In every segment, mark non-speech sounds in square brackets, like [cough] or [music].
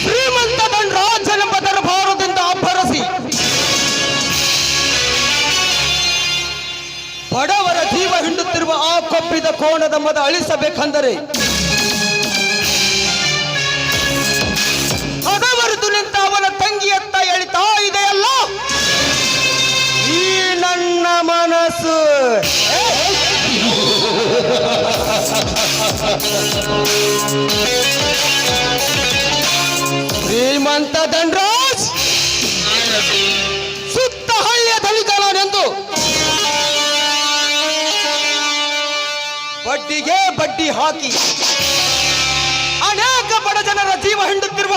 ಶ್ರೀಮಂತ ದಂಡರಾಜನೆಂಬ ಭಾರದಿಂದ ಅಬ್ಬರಸಿ. ಬಡವರ ಜೀವ ಹಿಂಡುತ್ತಿರುವ ಆ ಕೊಪ್ಪಿದ ಕೋಣದ ಮದ ಅಳಿಸಬೇಕೆಂದರೆ ಶ್ರೀಮಂತ ಧನ್ರಾಜ್! ಸುತ್ತ ಹಳ್ಳಿಯ ದಲಿತನೆಂದು ಬಡ್ಡಿಗೆ ಬಡ್ಡಿ ಹಾಕಿ! ಅನೇಕ ಬಡ ಜನರ ಜೀವ ಹಿಂಡುತ್ತಿರುವ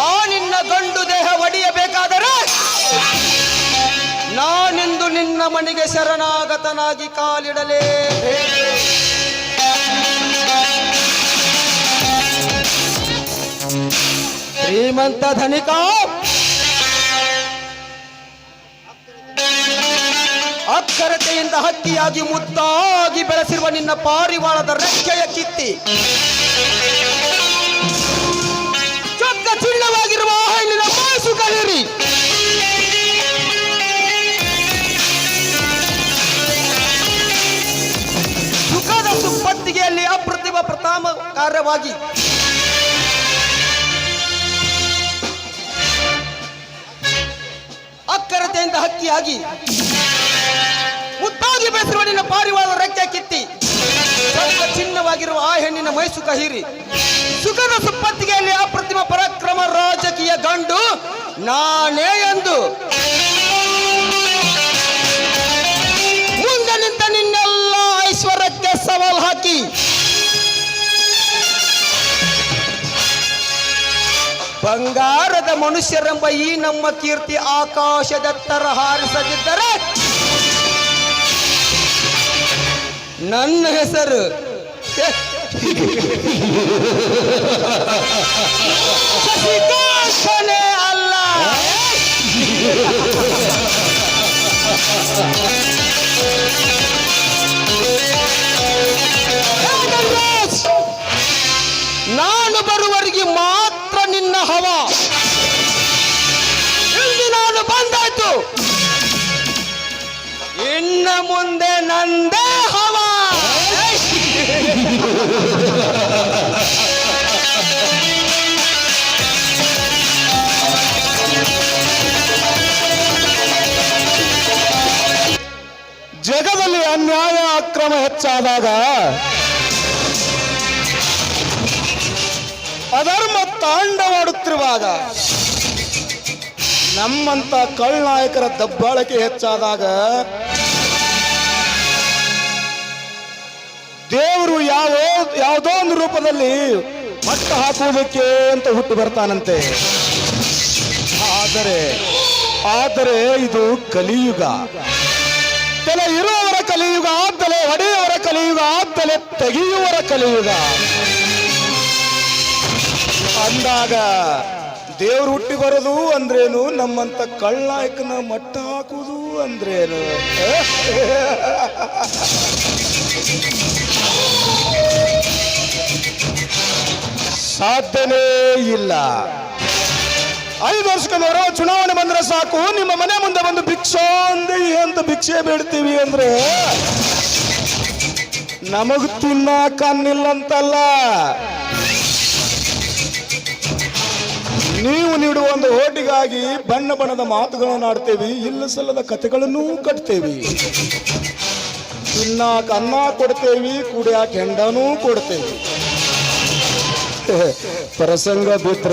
ಆ ನಿನ್ನ ಗಂಡು ದೇಹ ಒಡೆಯಬೇಕಾದರೆ ನಾನಿಂದು ನಿನ್ನ ಮನೆಗೆ ಶರಣಾಗತನಾಗಿ ಕಾಲಿಡಲೇ. ಶ್ರೀಮಂತ ಧನಿಕ! ಅಕ್ಷರತೆಯಿಂದ ಹಕ್ಕಿಯಾಗಿ ಮುದ್ದಾಗಿ ಬೆಳೆಸಿರುವ ನಿನ್ನ ಪಾರಿವಾಳದ ರೆಕ್ಕೆಯ ಕಿತ್ತಿ. ಕಾರ್ಯವಾಗಿ ಅಕ್ಕರತೆಯಿಂದ ಹಕ್ಕಿಯಾಗಿ. ಮುದ್ದಾಗಿ ನಿನ್ನ ಪಾರಿವಾಳ ರೆಕ್ಕೆ ಕಿತ್ತಿ. ಚಿನ್ನವಾಗಿರುವ ಆ ಹೆಣ್ಣಿನ ಮೈಸುಕ ಹೀರಿ ಸುಖದ ಸುಪ್ಪತ್ತಿಗೆಯಲ್ಲಿ ಅಪ್ರತಿಮ ಪರಾಕ್ರಮ ರಾಜಕೀಯ ಗಂಡು ನಾನೇ ಎಂದು. ಬಂಗಾರದ ಮನುಷ್ಯರೆಂಬ ಈ ನಮ್ಮ ಕೀರ್ತಿ ಆಕಾಶದತ್ತರ ಹಾರಿಸದಿದ್ದರೆ ನನ್ನ ಹೆಸರು ಶಶಿಕಾಂತನೇ ಮುಂದೆ ನಂದೇ ಹವ. ಜಗದಲ್ಲಿ ಅನ್ಯಾಯ ಅಕ್ರಮ ಹೆಚ್ಚಾದಾಗ ಅಧರ್ಮ ತಾಂಡವಾಡುತ್ತಿರುವಾಗ ನಮ್ಮಂತ ಕಳ್ನಾಯಕರ ದಬ್ಬಾಳಿಕೆ ಹೆಚ್ಚಾದಾಗ ದೇವರು ಯಾವ ಯಾವುದೋ ಒಂದು ರೂಪದಲ್ಲಿ ಮಟ್ಟ ಹಾಕುವುದಕ್ಕೆ ಅಂತ ಹುಟ್ಟು ಬರ್ತಾನಂತೆ. ಆದರೆ ಆದರೆ ಇದು ಕಲಿಯುಗ. ತಲೆ ಇರುವವರ ಕಲಿಯುಗ ಆದ್ದಲೆ ಒಡೆಯವರ ಕಲಿಯುಗ ಆದ್ದಲೆ ತೆಗೆಯುವರ ಕಲಿಯುಗ. ಅಂದಾಗ ದೇವ್ರು ಹುಟ್ಟಿ ಬರೋದು ಅಂದ್ರೇನು? ನಮ್ಮಂತ ಕಳ್ಳಾಯಕನ ಮಟ್ಟ ಹಾಕುವುದು ಅಂದ್ರೇನು? ಸಾಧ್ಯನೇ ಇಲ್ಲ. ಐದು ವರ್ಷಕ್ಕೆ ಚುನಾವಣೆ ಬಂದ್ರೆ ಸಾಕು, ನಿಮ್ಮ ಮನೆ ಮುಂದೆ ಬಂದು ಭಿಕ್ಷಾ ಅಂದೆ ಅಂತ ಭಿಕ್ಷೆ ಬೇಡ್ತೀವಿ ಅಂದ್ರೆ ನಮಗ್ ತಿನ್ನಕನ್ನಿಲ್ಲಂತಲ್ಲ ನೀವು ನೀಡುವ ಒಂದು ಓಟಿಗಾಗಿ ಬಣ್ಣ ಬಣ್ಣದ ಮಾತುಗಳನ್ನು ಆಡ್ತೇವಿ, ಇಲ್ಲ ಸಲ್ಲದ ಕಥೆಗಳನ್ನು ಕಟ್ತೇವಿ. ತಿನ್ನಾಕ ಅನ್ನ ಕೊಡ್ತೇವಿ, ಕುಡಿಯಾಕ ಹೆಂಡನೂ ಕೊಡ್ತೇವಿ. ಪ್ರಸಂಗ ಬಿಟ್ರ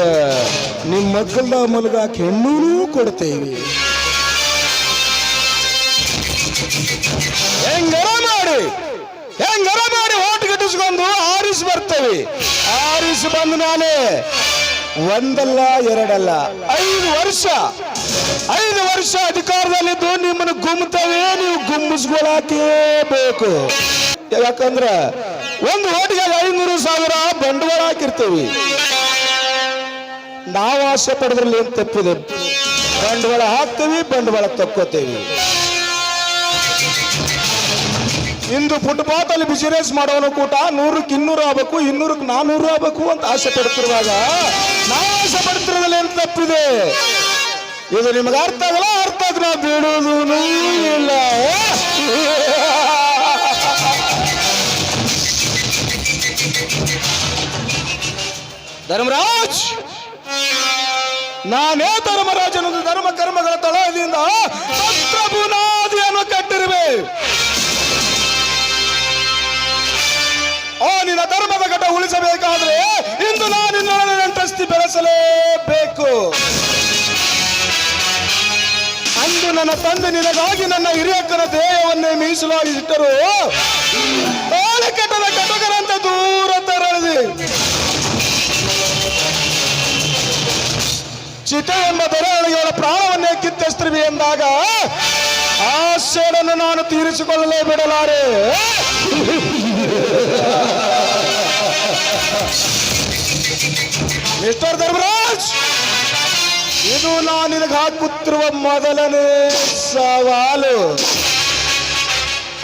ನಿಮ್ಮ ಮಕ್ಕಳ ಮಲಗಾಕ ಹೆಣ್ಣೂ ಕೊಡ್ತೇವಿ. ಹೆಂಗರ ಮಾಡಿ ಹೆಂಗರ ಮಾಡಿ ಓಟ್ ಗಿಟ್ಟಿಸ್ಕೊಂಡು ಆರಿಸ್ ಬರ್ತೇವೆ. ಆರಿಸಿ ಬಂದ ಮೇಲೆ ಒಂದಲ್ಲ, ಎರಡಲ್ಲ, ಐದು ವರ್ಷ ಐದು ವರ್ಷ ಅಧಿಕಾರದಲ್ಲಿದ್ದು ನಿಮ್ಮನ್ನು ಗುಮ್ತೇವೆ ನೀವು ಗುಮ್ಮಿಸ್ಕೊಳಕೇ ಬೇಕು ಯಾಕಂದ್ರ ಒಂದು ಓಟಿಗೆ ಐನೂರು ಸಾವಿರ ಬಂಡವಾಳ ಹಾಕಿರ್ತೇವೆ ನಾವು ಆಸೆ ಪಡೆದ್ರಲ್ಲಿ ಏನ್ ತಪ್ಪಿದೆ? ಬಂಡವಾಳ ಹಾಕ್ತೀವಿ, ಬಂಡವಾಳ ತಕ್ಕೋತೇವಿ. ಇಂದು ಫುಟ್ಪಾತ್ ಅಲ್ಲಿ ಬಿಸಿನೆಸ್ ಮಾಡೋನು ಕೂಟ ನೂರಕ್ಕೆ ಇನ್ನೂರು ಆಗ್ಬೇಕು, ಇನ್ನೂರಕ್ಕೆ ನಾನೂರು ಆಗ್ಬೇಕು ಅಂತ ಆಸೆ ಪಡ್ತಿರುವಾಗ ನಾವು ಆಸೆ ಪಡ್ತಿರೋದ್ರಲ್ಲಿ ಏನು ತಪ್ಪಿದೆ? ಇದು ನಿಮಗೆ ಅರ್ಥ ಆಗಲ್ಲ, ಅರ್ಥ ಆದ್ರೆ ನಾವು ಇಲ್ಲ ಧರ್ಮರಾಜ್! ನಾನೇ ಧರ್ಮರಾಜನು ಧರ್ಮ ಕರ್ಮಗಳ ತಳದಿಂದ ಬುನಾದಿಯನ್ನು ಕಟ್ಟಿರುವೆ. ಆ ನಿನ್ನ ಧರ್ಮದ ಘಟ ಉಳಿಸಬೇಕಾದ್ರೆ ಇಂದು ನಾನು ಅಂತಸ್ತಿ ಬೆಳೆಸಲೇಬೇಕು. ಅಂದು ನನ್ನ ತಂದೆ ನಿನಗಾಗಿ ನನ್ನ ಹಿರಿಯಕ್ಕನ ದೇಹವನ್ನೇ ಮೀಸಲಾಗಿ ಇಟ್ಟರು ಕೆಟ್ಟದ ಕಟ್ಟದ ಕಟಕರಂತೆ ಚಿತೆ ಎಂಬ ದೊರೆಯೊಳಗೆ ಅವಳ ಪ್ರಾಣವನ್ನೇ ಕಿತ್ತೆಸ್ತೀವಿ ಎಂದಾಗ ಆ ನಾನು ತೀರಿಸಿಕೊಳ್ಳಲೇ ಬಿಡಲಾರೆ. ಮಿಸ್ಟರ್ ಧರ್ಮರಾಜ್, ಇದು ನಾನು ಹಾಕುತ್ತಿರುವ ಮೊದಲನೇ ಸವಾಲು.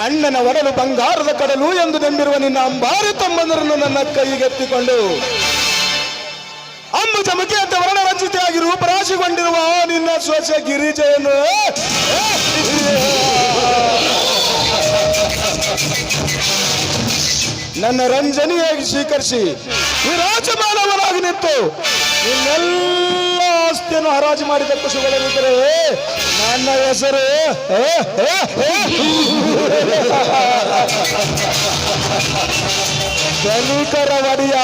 ಅಣ್ಣನ ಒಡಲು ಬಂಗಾರದ ಕಡಲು ಎಂದು ನಂಬಿರುವ ನಿನ್ನ ಅಂಬಾರಿ ತಮ್ಮಂದರನ್ನು ನನ್ನ ಕೈಗೆತ್ತಿಕೊಂಡು ಅಂಬುಜ ಮುಖಿಯಂತೆ ವರ್ಣರಂಜಿತೆಯಾಗಿ ರೂಪರಾಶಿಗೊಂಡಿರುವ ನಿನ್ನ ಸ್ವಚ್ಛ ಗಿರಿಜೆಯನ್ನು ನನ್ನ ರಂಜನಿಯಾಗಿ ಸ್ವೀಕರಿಸಿ ವಿರಾಜಮಾನವನಾಗಿ ನಿಂತು ನಿನ್ನೆಲ್ಲ ಆಸ್ತಿಯನ್ನು ಹರಾಜು ಮಾಡಿದ ಕುಶುಗಳಿದ್ದರೆ ನನ್ನ ಹೆಸರು. ಧನಿಕರ ಒಡೆಯ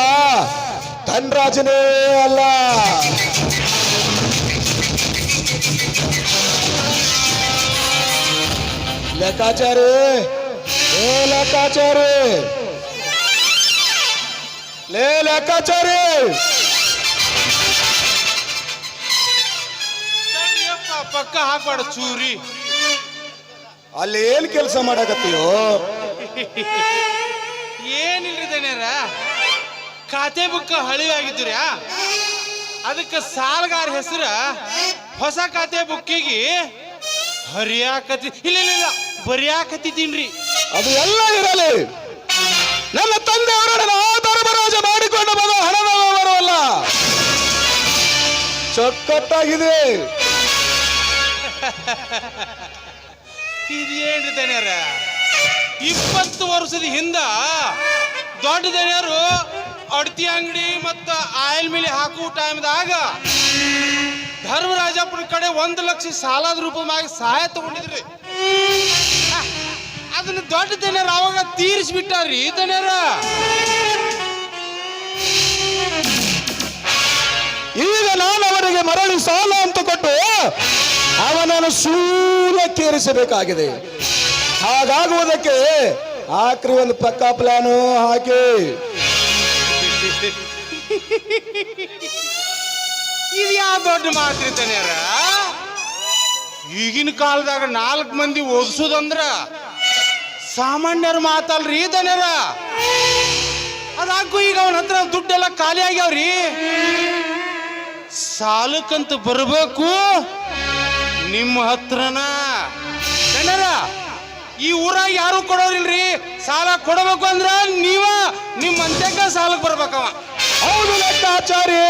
ಧನ್ರಾಜನೇ ಅಲ್ಲ. ಲೆಕ್ಕಾಚಾರಿ. ಏ ಲೆಕ್ಕಾಚಾರಿ. ಲೇ ಲೆಕ್ಕಾಚಾರಿ. ಪಕ್ಕ ಹಾಕ್ಬೇಡ ಚೂರಿ. ಅಲ್ಲಿ ಏನ್ ಕೆಲಸ ಮಾಡಕತ್ತೀಯೋ? ಏನಿಲ್ರಿ ದಣ್ಯರ? ಖಾತೆ ಬುಕ್ ಹಳಿ ಆಗಿದ್ರಿ ಅದಕ್ಕೆ ಸಾಲಗಾರ ಹೆಸರ ಹೊಸ ಖಾತೆ ಬುಕ್ಕಿಗೆ ಹರಿಯಾಕತಿ ಇಲ್ಲ ಇಲ್ಲ ಇಲ್ಲ ಬರಿಯಾಕತ್ತಿದ್ದೀನ್ರಿ. ಅದು ಎಲ್ಲ ಇರಲಿ. ನನ್ನ ಆ ಧರ್ಮರಾಜ ಮಾಡಿಕೊಂಡು ಬಂದ ಹಣದ ವ್ಯವಹಾರವಲ್ಲ ಚೊಕ್ಕಟ್ಟಾಗಿದೆ. ಇದೇನ್ರಿ ದಣ್ಯರ ಇಪ್ಪತ್ತು ವರ್ಷದ ಹಿಂದ ದೊಡ್ಡ ದಣ್ಯರು ಅಡ್ತಿ ಅಂಗಡಿ ಮತ್ತು ಆಯಿಲ್ ಮಿಲಿ ಹಾಕುವ ಟೈಮ್ದಾಗ ಧರ್ಮರಾಜಪ್ಪನ ಕಡೆ ಒಂದು ಲಕ್ಷ ಸಾಲದ ರೂಪವಾಗಿ ಸಹಾಯ ತಗೊಂಡಿದ್ರಿ. ಅದನ್ನ ದೊಡ್ಡ ದಣ್ಯರು ಅವಾಗ ತೀರಿಸ್ಬಿಟ್ಟಾರ್ರಿ ದನರ ಈಗ ನಾನು ಅವರಿಗೆ ಮರಳಿ ಸಾಲ ಅಂತ ಕೊಟ್ಟು ಅವನನ್ನು ಕೇರಿಸಬೇಕಾಗಿದೆ ಹಾಗಾಗುವುದಕ್ಕೆ ಆಕ್ರಿ ಒಂದು ಪಕ್ಕಾ ಪ್ಲಾನು ಹಾಕಿ. ಇದು ಯಾವ ದೊಡ್ಡ ಮಾತ್ರಿ ದಣ್ಯರ ಈಗಿನ ಕಾಲದಾಗ ನಾಲ್ಕು ಮಂದಿ ಓದಿಸೋದಂದ್ರ ಸಾಮಾನ್ಯರ ಮಾತಲ್ರಿ ತನಿಯರ ಅದಾಗೂ ಈಗ ಅವನ ಹತ್ರ ದುಡ್ಡೆಲ್ಲ ಖಾಲಿ ಆಗ್ಯಾವ್ರಿ. ಸಾಲಕ್ಕಂತ ಬರಬೇಕು ನಿಮ್ಮ ಹತ್ರನ. ದಣ್ಯರ ಈ ಊರಾಗ ಯಾರು ಕೊಡೋರಿಲ್ರಿ. ಸಾಲ ಕೊಡಬೇಕು ಅಂದ್ರ ನೀವ ನಿಮ್ಮ ಅಂತ್ಯಕ್ಕ ಸಾಲಕ್ಕೆ ಬರ್ಬೇಕವ. ಹೌದು ಲೆಕ್ಕಾಚಾರಿ.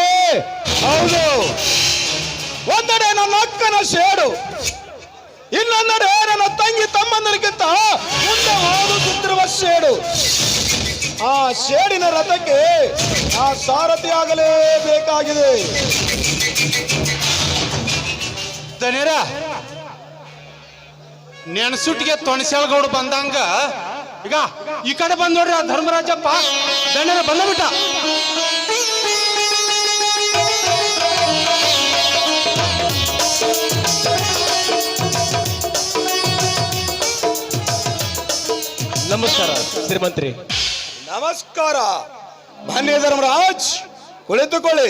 ಹೌದು. ಒಂದೆಡೆ ನನ್ನ ಅಕ್ಕನ ಶೇಡು ಇನ್ನೊಂದೆಡೆ ನನ್ನ ತಂಗಿ ತಮ್ಮಂದರಿಗಿಂತ ಮುಂದೆ ಓದುತ್ತಿರುವ ಶೇಡು ಆ ಶೇಡಿನ ರಥಕ್ಕೆ ಆ ಸಾರಥಿ ಆಗಲೇಬೇಕಾಗಿದೆ ದನೇರ ನೆನಸುಟ್ಟಿಗೆ ತೊಣಸ್ಯಾಳಗೌಡ ಬಂದಂಗ ಈಗ ಈ ಕಡೆ ಬಂದ್ ನೋಡ್ರಿ ಆ ಧರ್ಮರಾಜಪ್ಪ ದನೇರ ಬಂದ ಬಿಟ್ಟ. ನಮಸ್ಕಾರ ಶ್ರೀಮಂತ್ರಿ. ನಮಸ್ಕಾರ. ಬನ್ನಿ ಧರ್ಮರಾಜ್ ಕುಳಿತುಕೊಳ್ಳಿ.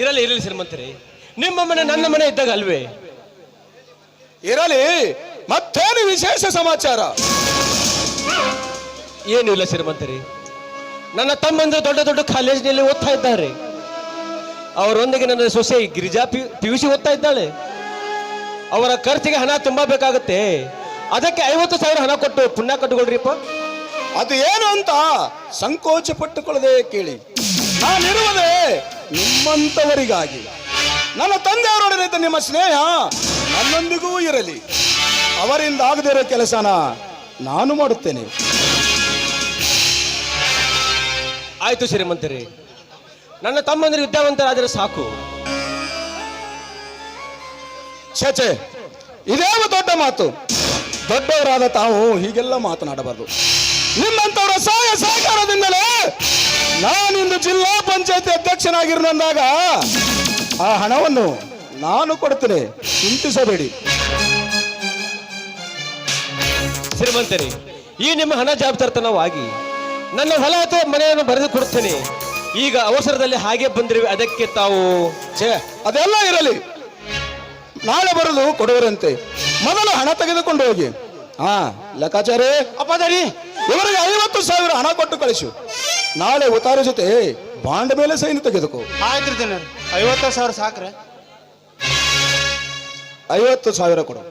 ಇರಲಿ ಇರಲಿ ಶ್ರೀಮಂತ್ರಿ. ನಿಮ್ಮ ಮನೆ ನನ್ನ ಮನೆ ಇದ್ದಾಗ ಅಲ್ವೇ? ಇರಲಿ ಮತ್ತೇನು ವಿಶೇಷ ಸಮಾಚಾರ? ಏನು ಇಲ್ಲ ಶ್ರೀಮಂತರಿ. ನನ್ನ ತಮ್ಮಂದ್ರೆ ದೊಡ್ಡ ದೊಡ್ಡ ಕಾಲೇಜಿನಲ್ಲಿ ಓದ್ತಾ ಇದ್ದಾರೆ. ಅವರೊಂದಿಗೆ ನನ್ನ ಸೊಸೆ Girija P P U C ಓದ್ತಾ ಇದ್ದಾಳೆ. ಅವರ ಖರ್ಚಿಗೆ ಹಣ ತುಂಬಾ ಬೇಕಾಗುತ್ತೆ. ಅದಕ್ಕೆ ಐವತ್ತು ಸಾವಿರ ಹಣ ಕೊಟ್ಟು ಪುಣ್ಯ ಕಟ್ಟಿಕೊಳ್ರಿಪ್ಪ ಅದು ಏನು ಅಂತ ಸಂಕೋಚ ಪಟ್ಟುಕೊಳ್ಳದೆ ಕೇಳಿ. ನಾನಿರುವುದೇ ನಿಮ್ಮಂತವರಿಗಾಗಿ. ನನ್ನ ತಂದೆಯವರೊಡನೆ ನಿಮ್ಮ ಸ್ನೇಹ ನನ್ನೊಂದಿಗೂ ಇರಲಿ. ಅವರಿಂದ ಆಗದಿರೋ ಕೆಲಸನ ನಾನು ಮಾಡುತ್ತೇನೆ. ಆಯ್ತು ಶ್ರೀಮಂತರೇ. ನನ್ನ ತಮ್ಮಂದಿರು ವಿದ್ಯಾವಂತರಾದರೆ ಸಾಕು. ಛೇ ಇದೇ ದೊಡ್ಡ ಮಾತು. ದೊಡ್ಡವರಾದ ತಾವು ಹೀಗೆಲ್ಲ ಮಾತನಾಡಬಾರದು. ನಿಮ್ಮಂತವರ ಸಹಾಯ ಸಹಕಾರದಿಂದಲೇ ನಾನಿಂದು ಜಿಲ್ಲಾ ಪಂಚಾಯತಿ ಅಧ್ಯಕ್ಷನಾಗಿರುವಂದಾಗ ಆ ಹಣವನ್ನು ನಾನು ಕೊಡ್ತೇನೆ ಚಿಂತಿಸಬೇಡಿ. ಶ್ರೀಮಂತರಿ ಈ ನಿಮ್ಮ ಹಣ ಜವಾಬ್ದಾರಿತನವಾಗಿ ನನ್ನ ಹೊಲ ಅಥವಾ ಮನೆಯನ್ನು ಬರೆದು ಕೊಡ್ತೇನೆ. ಈಗ ಅವಸರದಲ್ಲಿ ಹಾಗೆ ಬಂದಿರುವೆ ಅದಕ್ಕೆ ತಾವು ಛೇ ಅದೆಲ್ಲ ಇರಲಿ. ನಾಳೆ ಬರಲು ಕೊಡುವರಂತೆ. ಮೊದಲು ಹಣ ತೆಗೆದುಕೊಂಡು ಹೋಗಿ. ಹಾ ಲೆಕ್ಕಾಚಾರಿ? ಅಪ್ಪಾಚಾರಿ! ಇವರಿಗೆ ಐವತ್ತು ಸಾವಿರ ಹಣ ಕೊಟ್ಟು ಕಳಿಸು. ನಾಳೆ ಉತ್ತಾರ ಜೊತೆ ಬಾಂಡ್ ಮೇಲೆ ಸೈನ್ ತೆಗೆದುಕೋ. ಆಯ್ತು ಐವತ್ತು ಸಾವಿರ ಸಾಕ್ರೆ. ಐವತ್ತು ಸಾವಿರ ಕೊಡು.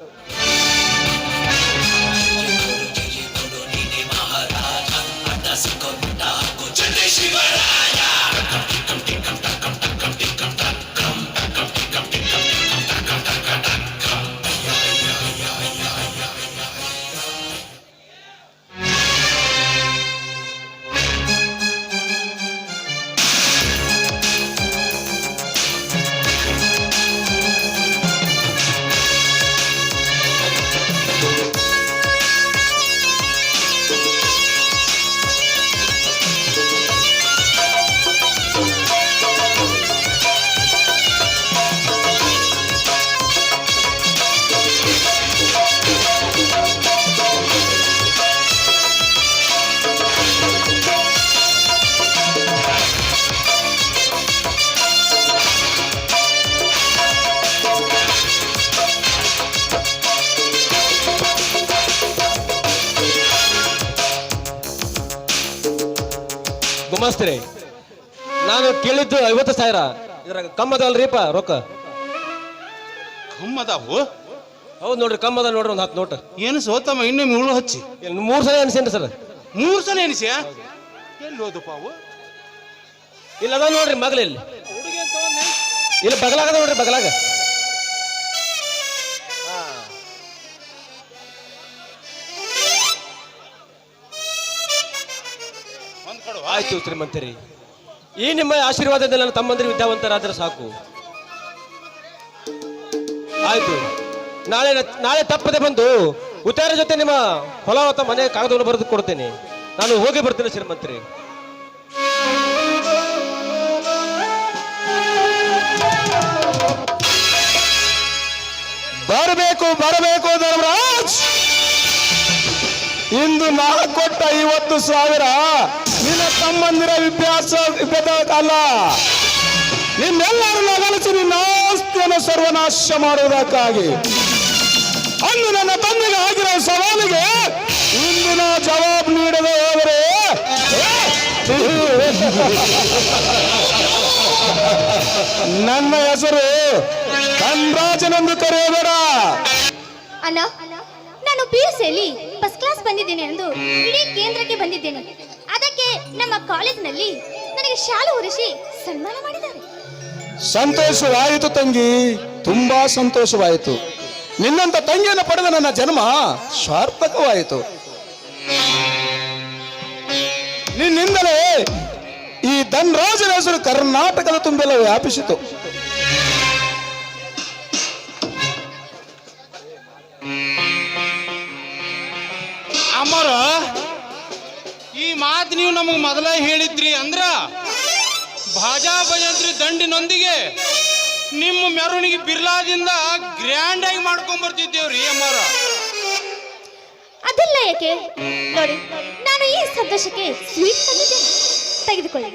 ಗುಮಾಸ್ತರೇ ನಾನು ಕೇಳಿದ್ದು ಐವತ್ತು ಸಾವಿರ. ಇದ್ರಾಗ ಕಮ್ಮದಲ್ರಿಪ್ಪ ರೊಕ್ಕ. ಕಮ್ಮದಾವು ಹೌದು ನೋಡ್ರಿ ಕಮ್ಮದ ನೋಡ್ರಿ ಒಂದು ಹತ್ತು ನೋಟ್. ಏನು ಸೋತಮ್ಮ ಇನ್ನೂ ಮುಳು ಹಚ್ಚಿ. ಇಲ್ಲಿ ಮೂರು ಸಲ ಅನ್ಸೇನ್ರಿ ಸರ್? ಮೂರು ಸಲ ಎನಿಸಿ ಎಲ್ಲಿ ಹೋದಪ್ಪ ಅವು? ಇಲ್ಲ ಅದ ನೋಡ್ರಿ ಮಗಳ ಇಲ್ಲಿ. ಇಲ್ಲಿ ಬಗಲಾಗದ ನೋಡ್ರಿ ಬಗಲಾಗ. ಆಯ್ತು ಶ್ರೀಮಂತರಿ. ಈ ನಿಮ್ಮ ಆಶೀರ್ವಾದದಿಂದ ನನ್ನ ತಮ್ಮಂದಿರು ವಿದ್ಯಾವಂತರಾದ್ರೆ ಸಾಕು. ಆಯ್ತು. ನಾಳೆ ನಾಳೆ ತಪ್ಪದೆ ಬಂದು ಉತ್ತಾರ ಜೊತೆ ನಿಮ್ಮ ಹೊಲ ಮನೆ ಕಾಗದವನ್ನು ಬರೆದು ಕೊಡ್ತೇನೆ. ನಾನು ಹೋಗಿ ಬರ್ತೇನೆ ಶ್ರೀಮಂತರಿ. ಬರಬೇಕು ಬರಬೇಕು ಧರ್ಮರಾಜ್. ಇಂದು ನಾಲ್ಕು ಕೊಟ್ಟ ಐವತ್ತು ಸಾವಿರ ನಿನ್ನ ತಮ್ಮಂದಿರ ವಿಭ್ಯಾಸ ಅಲ್ಲ ನಿನ್ನೆಲ್ಲರನ್ನ ಅಗಲಿಸಿ ನಿನ್ನ ಆಸ್ತಿಯನ್ನು ಸರ್ವನಾಶ ಮಾಡುವುದಕ್ಕಾಗಿ. ಅಂದು ನನ್ನ ತಂದೆಗೆ ಆಗಿರೋ ಸವಾಲಿಗೆ ಇಂದಿನ ಜವಾಬ್ ನೀಡದೆ ಹೋದರೆ. ನನ್ನ ಹೆಸರು ಧನ್ರಾಜನೆಂದು ಕರೆಯಬೇಡ. ಅಣ್ಣ, ನಾನು ಪಿ ಯು ಸಿಯಲ್ಲಿ ಫಸ್ಟ್ ಕ್ಲಾಸ್ ಬಂದಿದ್ದೇನೆ ಎಂದು ಇಡೀ ಕೇಂದ್ರಕ್ಕೆ ಬಂದಿದ್ದೇನೆ. ನಮ್ಮ ಕಾಲೇಜಿನಲ್ಲಿ ನನಗೆ ಶಾಲು ಹೊರಿಸಿ ಸನ್ಮಾನ ಮಾಡಿದ್ದಾರೆ. ಸಂತೋಷವಾಯಿತು ತಂಗಿ, ತುಂಬಾ ಸಂತೋಷವಾಯಿತು. ನಿನ್ನಂತ ತಂಗಿಯನ್ನು ಪಡೆದ ನನ್ನ ಜನ್ಮ ಸಾರ್ಥಕವಾಯಿತು ನಿನ್ನಿಂದಲೇ ಈ ಧನ್ರಾಜನ ಹೆಸರು ಕರ್ನಾಟಕದ ತುಂಬೆಲ್ಲ ವ್ಯಾಪಿಸಿತು. ನಮಗೆ ಮೊದಲೇ ಹೇಳಿದ್ರಿ ಅಂದ್ರ ಭಾಜಾ ಭಜಂತ್ರಿ ದಂಡಿನೊಂದಿಗೆ ನಿಮ್ಮ ಮೆರವಣಿಗೆ ಬಿರ್ಲಾದಿಂದ ಗ್ರ್ಯಾಂಡ್ ಆಗಿ ಮಾಡ್ಕೊಂಡ್ ಬರ್ತಿದ್ದೇವ್ರಿ ಅಮ್ಮಾರ ಅದೆಲ್ಲ ಯಾಕೆ? ನೋಡಿ, ನಾನು ಈ ಸಂತೋಷಕ್ಕೆ ಸ್ವೀಟ್ ತೆಗೆದುಕೊಳ್ಳಿ.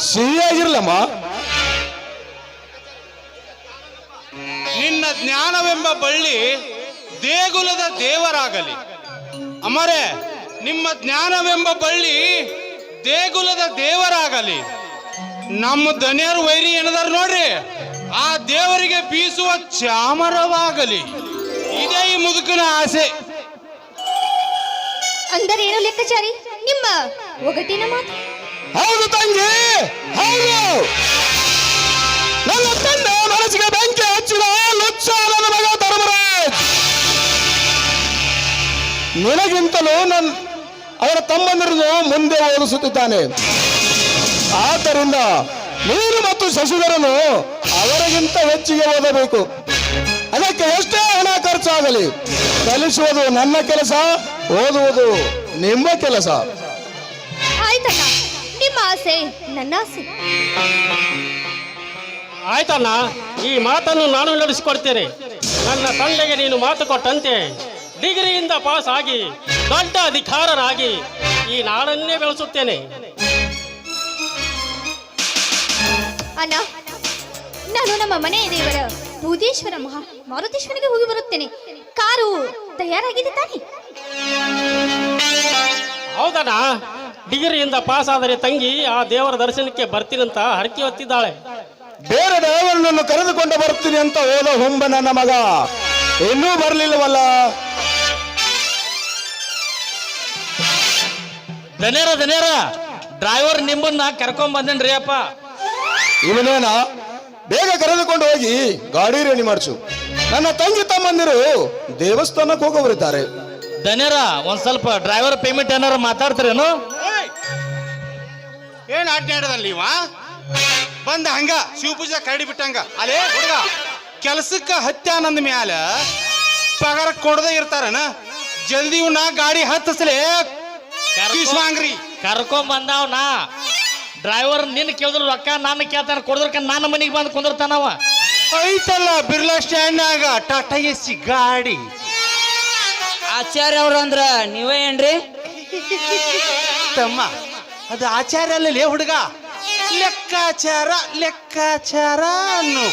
ಸಿಹಿಯಾಗಿರ್ಲಮ್ಮ ನಿನ್ನ ಜ್ಞಾನವೆಂಬ ಬಳ್ಳಿ ದೇಗುಲದ ದೇವರಾಗಲಿ. ಅಮರೇ ನಿಮ್ಮ ಜ್ಞಾನವೆಂಬ ಬಳ್ಳಿ ದೇಗುಲದ ದೇವರಾಗಲಿ. ನಮ್ಮ ದನಿಯರು ವೈರಿ ಏನದಾರ ನೋಡ್ರಿ ಆ ದೇವರಿಗೆ ಬೀಸುವ ಚಾಮರವಾಗಲಿ. ಇದೇ ಈ ಮುದುಕನ ಆಸೆ. ಅಂದರೆ ಏನು ನಿಮ್ಮ ಒಗಟಿನ ಮಾತು. ಹೌದು ತಂಗಿ, ಹೌದು. ನನ್ನ ತಂದೆ ಮನಸ್ಸಿಗೆ ಬೆಂಕಿ ಹಚ್ಚಿದ ಲುಚ್ಚ ನನ್ನ ಮಗ ಧರ್ಮರಾಜ್. ನಿನಗಿಂತಲೂ ನನ್ನ ಅವರ ತಮ್ಮಂದಿರನ್ನು ಮುಂದೆ ಓದಿಸುತ್ತಿದ್ದಾನೆ. ಆದ್ದರಿಂದ ನೀನು ಮತ್ತು ಶಶಿಧರನು ಅವರಿಗಿಂತ ಹೆಚ್ಚಿಗೆ ಓದಬೇಕು. ಅದಕ್ಕೆ ಎಷ್ಟೇ ಹಣ ಖರ್ಚಾಗಲಿ, ಕಲಿಸುವುದು ನನ್ನ ಕೆಲಸ, ಓದುವುದು ನಿಮ್ಮ ಕೆಲಸ. ಆಸೆ ನನ್ನ ಆಸೆ ಆಯ್ತಣ್ಣ ಈ ಮಾತನ್ನು ನಾನು ನಡೆಸಿಕೊಡ್ತೇನೆ ನನ್ನ ತಂದೆಗೆ ನೀನು ಮಾತು ಕೊಟ್ಟಂತೆ. ಡಿಗ್ರಿಯಿಂದ ಪಾಸ್ ಆಗಿ ದೊಡ್ಡ ಅಧಿಕಾರರಾಗಿ ಈ ನಾಡನ್ನೇ ಬೆಳೆಸುತ್ತೇನೆ. ಅಣ್ಣ ನಾನು ನಮ್ಮ ಮನೆಯ ದೇವರ ಬೂದೇಶ್ವರ ಮಹಾ ಮಾರುತೇಶ್ವರಿಗೆ ಹೋಗಿ ಬರುತ್ತೇನೆ. ಕಾರು ತಯಾರಾಗಿದೆ ತಾನೆ? ಹೌದಣ್ಣ ಡಿಗ್ರಿಯಿಂದ ಪಾಸ್ ಆದರೆ ತಂಗಿ ಆ ದೇವರ ದರ್ಶನಕ್ಕೆ ಬರ್ತೀನಂತ ಹರಕೆ ಹೊತ್ತಿದ್ದಾಳೆ. ಬೇರೆ ದೇವರನ್ನು ಕರೆದುಕೊಂಡು ಬರ್ತೀನಿ ಅಂತ ಹೋದ ಹೊಂಬ ನನ್ನ ಮಗ. ಇನ್ನೂ ಬರಲಿಲ್ಲವಲ್ಲ. ದನೇರ ದನೇರ ಡ್ರೈವರ್ ನಿಮ್ಮನ್ನ ಕರ್ಕೊಂಡ್ ಬಂದೇನ್ರಿ ಅಪ್ಪ. ಇವನೇನ? ಬೇಗ ಕರೆದುಕೊಂಡು ಹೋಗಿ ಗಾಡಿ ರೆಡಿ ಮಾಡಿಸು. ನನ್ನ ತಂಗಿ ತಮ್ಮಂದಿರು ದೇವಸ್ಥಾನಕ್ಕೆ ಹೋಗೋರಿದ್ದಾರೆ ದನೇರ ಒಂದ್ ಸ್ವಲ್ಪ ಡ್ರೈವರ್ ಪೇಮೆಂಟ್ ಏನಾರು ಮಾತಾಡ್ತೀರೇನು! ಏನ್ ಆಡ್ನಾಡದಲ್ಲಿ ವಾ ಬಂದ ಹಂಗ ಶಿವಪೂಜಾ ಕರಡಿ ಬಿಟ್ಟಂಗ. ಅಲೇ ಹುಡುಗ ಕೆಲ್ಸಕ್ಕ ಹತ್ಯಾನಂದ ಮ್ಯಾಲ ಪಗಾರ ಕೊಡದೇ ಇರ್ತಾರನ? ಜಲ್ದಿ ಇವ್ನ ಗಾಡಿ ಹತ್ತಿಸ್ಲೇ. ಕರ್ಕೊಂಡ್ರಿ ಕರ್ಕೊಂಡ್ ಬಂದಾವ್ ನಾ ಡ್ರೈವರ್ ನಿನ್ ಕೇಳಿದ್ರು ರೊಕ್ಕ ನಾನು ಕೇಳ್ತಾನ ಕೊಡದ್ರಕ ನನ್ನ ಮನೆಗೆ ಬಂದು ಕುಂದಿರ್ತಾನವ ಐತಲ್ಲ ಬಿರ್ಲಾ ಸ್ಟ್ಯಾಂಡ್ನಾಗ ಟಾಟಾ ಸಿ ಗಾಡಿ. ಆಚಾರ್ಯ ಅವ್ರು ಅಂದ್ರ ನೀವೇ ಏನ್ರಿ? ತಮ್ಮ ಅದು ಆಚಾರ ಅಲ್ಲಲೇ ಹುಡುಗ. ಲೆಕ್ಕಾಚಾರ ಲೆಕ್ಕಾಚಾರ ಅನ್ನು.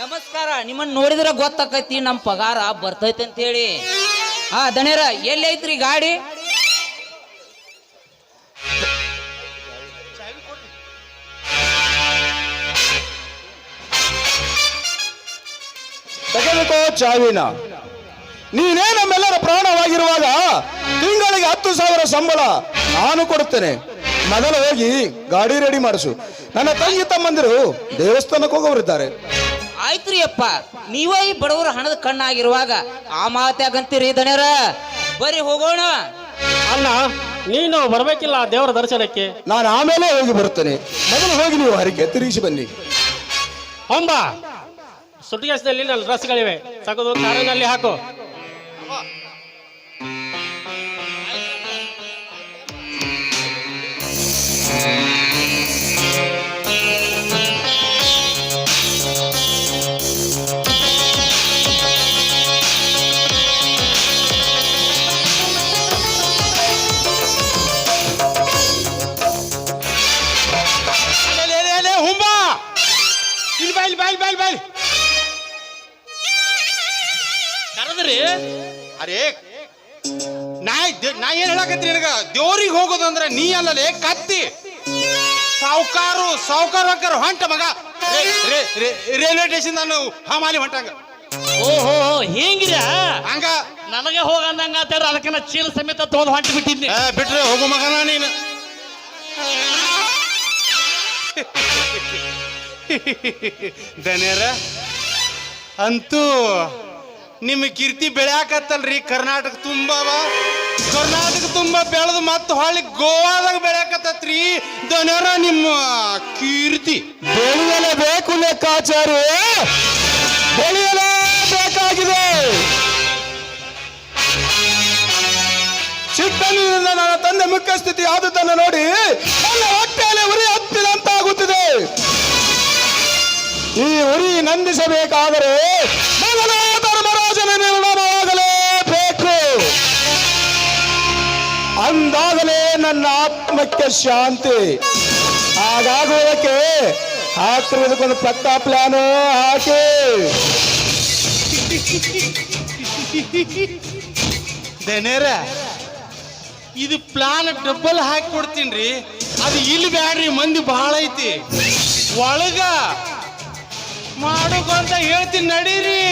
ನಮಸ್ಕಾರ ನಿಮ್ಮನ್ನ ನೋಡಿದ್ರೆ ಗೊತ್ತಾಕೈತಿ ನಮ್ಮ ಪಗಾರ ಬರ್ತೈತಿ ಅಂತ ಹೇಳಿ ಹಾ ದಣ್ಯರ ಎಲ್ಲಿ ಐತ್ರಿ ಗಾಡಿ? ಚಾವಿನ. ನೀನೇ ನಮ್ಮೆಲ್ಲರ ಪ್ರಾಣವಾಗಿರುವಾಗ ತಿಂಗಳಿಗೆ ಹತ್ತು ಸಾವಿರ ಸಂಬಳ ನಾನು ಕೊಡುತ್ತೇನೆ. ಮೊದಲು ಹೋಗಿ ಗಾಡಿ ರೆಡಿ ಮಾಡಿಸು. ನನ್ನ ತಂಗಿ ತಮ್ಮಂದಿರು ದೇವಸ್ಥಾನಕ್ಕೆ ಹೋಗೋರಿದ್ದಾರೆ. ಆಯ್ತು ರೀ ಅಪ್ಪ. ನೀವೇ ಈ ಬಡವರ ಹಣದ ಕಣ್ಣಾಗಿರುವಾಗ ಆ ಮಾತಾಗಂತೀರಿ ದಣ್ಯರ? ಬರಿ ಹೋಗೋಣ. ಅಲ್ಲ ನೀನು ಬರಬೇಕಿಲ್ಲ ಆ ದೇವರ ದರ್ಶನಕ್ಕೆ? ನಾನು ಆಮೇಲೆ ಹೋಗಿ ಬರುತ್ತೇನೆ. ಮೊದಲು ಹೋಗಿ ನೀವು ಹರಿಕೆ ತಿರುಗಿಸಿ ಬನ್ನಿ. ಅಂಬಾ ಸುಟ್ಟಿಗೆಸದಲ್ಲಿ ನನ್ನ ಡ್ರೆಸ್ಗಳಿವೆ ತಗದು ಕಾರಿನಲ್ಲಿ ಹಾಕು. ಅರೇ ನಾ ನಾ ಏನ್ ಹೇಳಕತ್ತಿ ನಿನಗ? ದೇವ್ರಿಗೆ ಹೋಗೋದು ಅಂದ್ರೆ ನೀ ಅಲ್ಲಲೇ ಕತ್ತಿ. ಸಾವುಕಾರು ಸಾವುಕಾರ ಹೊಕ್ಕಾರ ಹೊಂಟ ಮಗ. ರೇ- ರೇ- ರೇ- ರೈಲ್ವೆ ಸ್ಟೇಷನ್ ನಾನು ಹಮಾಲಿ ಹೊಂಟಂಗ. ಓಹೋ ಹಿಂಗ್ರ ಹಂಗ? ನನಗೆ ಹೋಗಂದಂಗ ಅಂತ ಹೇಳಿ ಅದಕ್ಕೆ ನಾ ಚೀಲ ಸಮೇತ ತೋದ್ ಹೊಂಟ ಬಿಟ್ಟಿದ್ನಿ. ಏ, ಬಿಟ್ರೆ ಹೋಗು ಮಗನ ನೀನು. [laughs] ಧನ್ಯರ. ಅಂತೂ ನಿಮ್ಮ ಕೀರ್ತಿ ಬೆಳ್ಯಾಕತ್ತಲ್ರಿ ಕರ್ನಾಟಕ ತುಂಬವ. ಕರ್ನಾಟಕ ತುಂಬ ಬೆಳೆದು ಮತ್ತೆ ಹೊಳ್ಳಿ ಗೋವಾದಾಗ ಬೆಳೆಯಾಕತ್ತತ್ರಿ. ದನರ ನಿಮ್ಮ ಕೀರ್ತಿ. ಬೆಳೆಯಲೇಬೇಕು ಲೆಕ್ಕಾಚಾರಿ. ಬೆಳೆಯಲೇ ಬೇಕಾಗಿದೆ. ಚಿಕ್ಕಂದಿನಿಂದ ನನ್ನ ತಂದೆ ಮುಖ್ಯ ಸ್ಥಿತಿ ಆದದ್ದನ್ನು ನೋಡಿ ನನ್ನ ಹೊಟ್ಟೆಯಲ್ಲಿ ಉರಿ ಹತ್ತಿದಂತಾಗುತ್ತಿದೆ. ಈ ಉರಿ ನಂದಿಸಬೇಕಾದರೆ ಮೊದಲು ಅಂದಾಗಲೇ ನನ್ನ ಆತ್ಮಕ್ಕೆ ಶಾಂತಿ. ಹಾಗಾಗುವುದಕ್ಕೆ ಹಾಕಿರೋದಕ್ಕೊಂದು ಪಕ್ಕ ಪ್ಲಾನು. ಹಾಕಿ. ದನೇರ, ಇದು ಪ್ಲಾನ್ ಡಬ್ಬಲ್ ಹಾಕಿ ಕೊಡ್ತೀನಿ ಅದು ಇಲ್ಲಿ ಬ್ಯಾಡ್ರಿ, ಮಂದಿ ಬಹಳ ಐತಿ. ಒಳಗ ಮಾಡೋಕಂತ ಹೇಳ್ತೀನಿ ನಡೀರಿ.